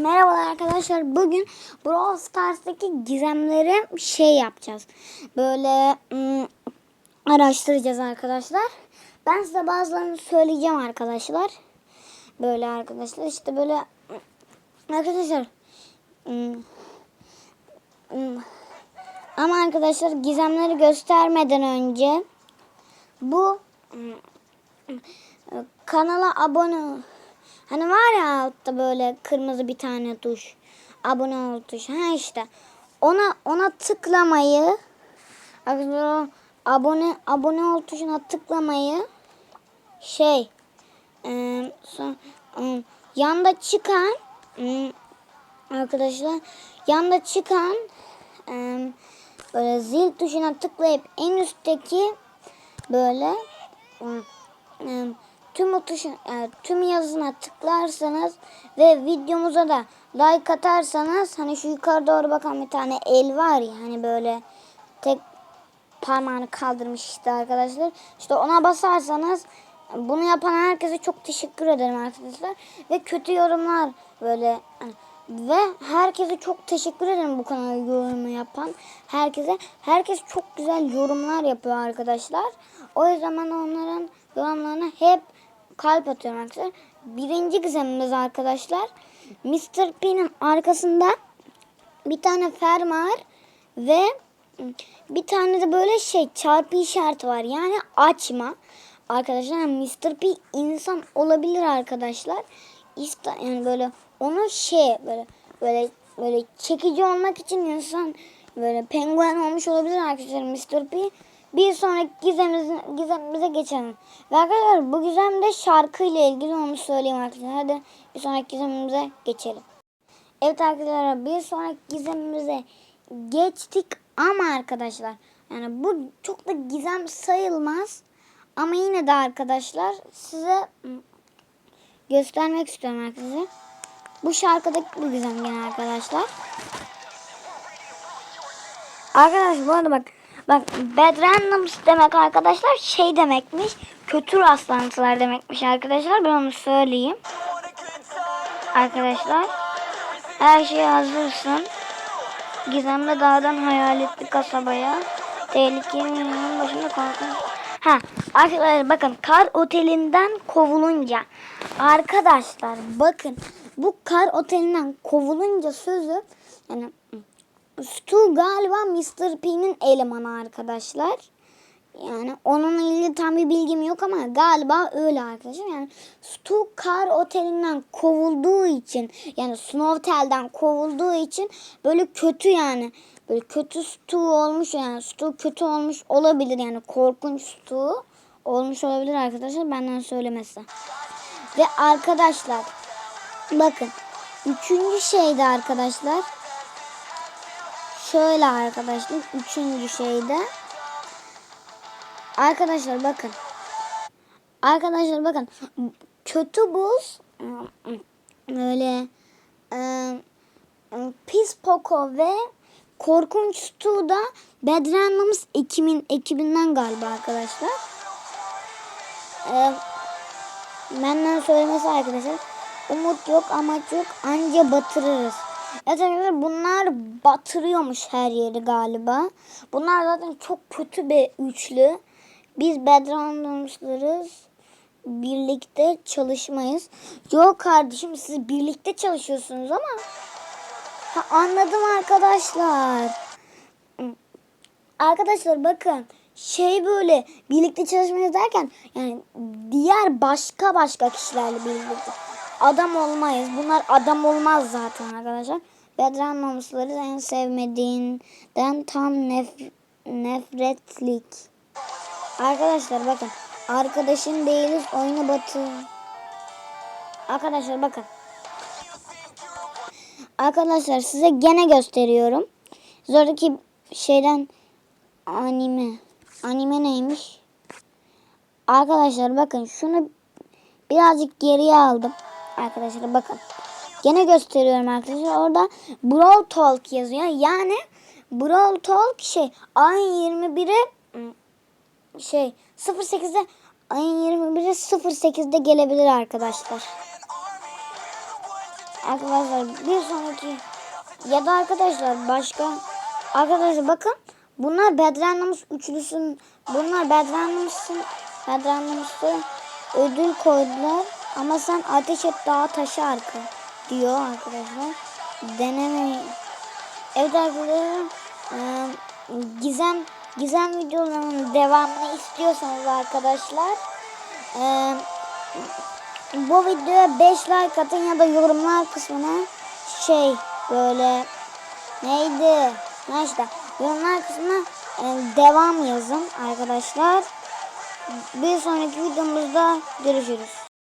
merhabalar arkadaşlar. Bugün Brawl Stars'taki gizemleri şey yapacağız. Böyle ım, araştıracağız arkadaşlar. Ben size bazılarını söyleyeceğim arkadaşlar. Böyle arkadaşlar işte böyle arkadaşlar ım, ım, ama arkadaşlar gizemleri göstermeden önce bu ım, kanala abone Hani var ya altta böyle kırmızı bir tane tuş. Abone ol tuşu. Ha işte. Ona ona tıklamayı abone abone ol tuşuna tıklamayı şey e, son, e, yanda çıkan e, arkadaşlar yanda çıkan e, böyle zil tuşuna tıklayıp en üstteki böyle e, e, tüm tuşun, e, tüm yazısına tıklarsanız ve videomuza da like atarsanız hani şu yukarı doğru bakan bir tane el var ya hani böyle tek parmağını kaldırmış işte arkadaşlar. İşte ona basarsanız bunu yapan herkese çok teşekkür ederim arkadaşlar. Ve kötü yorumlar böyle hani ve herkese çok teşekkür ederim bu kanala yorumu yapan herkese. Herkes çok güzel yorumlar yapıyor arkadaşlar. O yüzden onların yorumlarına hep kalp atıyorum arkadaşlar. Birinci gizemimiz arkadaşlar. Mr. P'nin arkasında bir tane fermuar ve bir tane de böyle şey çarpı işareti var. Yani açma. Arkadaşlar Mr. P insan olabilir arkadaşlar. İsta yani böyle onu şey böyle böyle böyle çekici olmak için insan böyle penguen olmuş olabilir arkadaşlar Mr. P. Bir sonraki gizemimize, gizemimize geçelim. Ve arkadaşlar bu gizemde şarkıyla ilgili onu söyleyeyim arkadaşlar. Hadi bir sonraki gizemimize geçelim. Evet arkadaşlar bir sonraki gizemimize geçtik ama arkadaşlar yani bu çok da gizem sayılmaz. Ama yine de arkadaşlar size göstermek istiyorum arkadaşlar. Bu şarkıdaki bu gizem gene arkadaşlar. Arkadaşlar bu arada bak Bak bad randoms demek arkadaşlar şey demekmiş. Kötü rastlantılar demekmiş arkadaşlar. Ben onu söyleyeyim. Arkadaşlar. Her şeye hazırsın. Gizemli dağdan hayaletli kasabaya. Tehlikeli yanın başında korkunç. Ha arkadaşlar bakın kar otelinden kovulunca. Arkadaşlar bakın bu kar otelinden kovulunca sözü yani Stu galiba Mr. P'nin elemanı arkadaşlar. Yani onunla ilgili tam bir bilgim yok ama galiba öyle arkadaşlar. Yani Stu Kar Oteli'nden kovulduğu için yani Snowtel'den kovulduğu için böyle kötü yani. Böyle kötü Stu olmuş yani Stu kötü olmuş olabilir yani korkunç Stu olmuş olabilir arkadaşlar benden söylemesi. Ve arkadaşlar bakın üçüncü şeyde arkadaşlar şöyle arkadaşlar üçüncü şeyde arkadaşlar bakın arkadaşlar bakın kötü buz böyle e, pis poco ve korkunç stu da Bedranlamız ekibin, ekibinden galiba arkadaşlar. E, benden söylemesi arkadaşlar. Umut yok amaç yok anca batırırız. Evet bunlar batırıyormuş her yeri galiba. Bunlar zaten çok kötü bir üçlü. Biz Bedrandoms'larız. Birlikte çalışmayız. Yok kardeşim siz birlikte çalışıyorsunuz ama. Ha, anladım arkadaşlar. Arkadaşlar bakın şey böyle birlikte çalışmayız derken yani diğer başka başka kişilerle birlikte adam olmayız. Bunlar adam olmaz zaten arkadaşlar. Bedran namusları en sevmediğinden tam nef nefretlik. Arkadaşlar bakın. Arkadaşın değiliz oyunu batı. Arkadaşlar bakın. Arkadaşlar size gene gösteriyorum. Zordaki şeyden anime. Anime neymiş? Arkadaşlar bakın şunu birazcık geriye aldım. Arkadaşlar bakın. Gene gösteriyorum arkadaşlar. Orada Brawl Talk yazıyor. Yani Brawl Talk şey ayın 21'i şey 08'de ayın 21'i 08'de gelebilir arkadaşlar. arkadaşlar bir sonraki ya da arkadaşlar başka arkadaşlar bakın bunlar Bedranlamış üçlüsün bunlar Bedranlamışsın Bedranlamış'ta ödül koydular ama sen ateş et dağa taşı arka diyor arkadaşlar. Denemeyin. Evet arkadaşlar gizem gizem videolarının devamını istiyorsanız arkadaşlar bu videoya 5 like atın ya da yorumlar kısmına şey böyle neydi? Ha işte yorumlar kısmına devam yazın arkadaşlar. Bir sonraki videomuzda görüşürüz.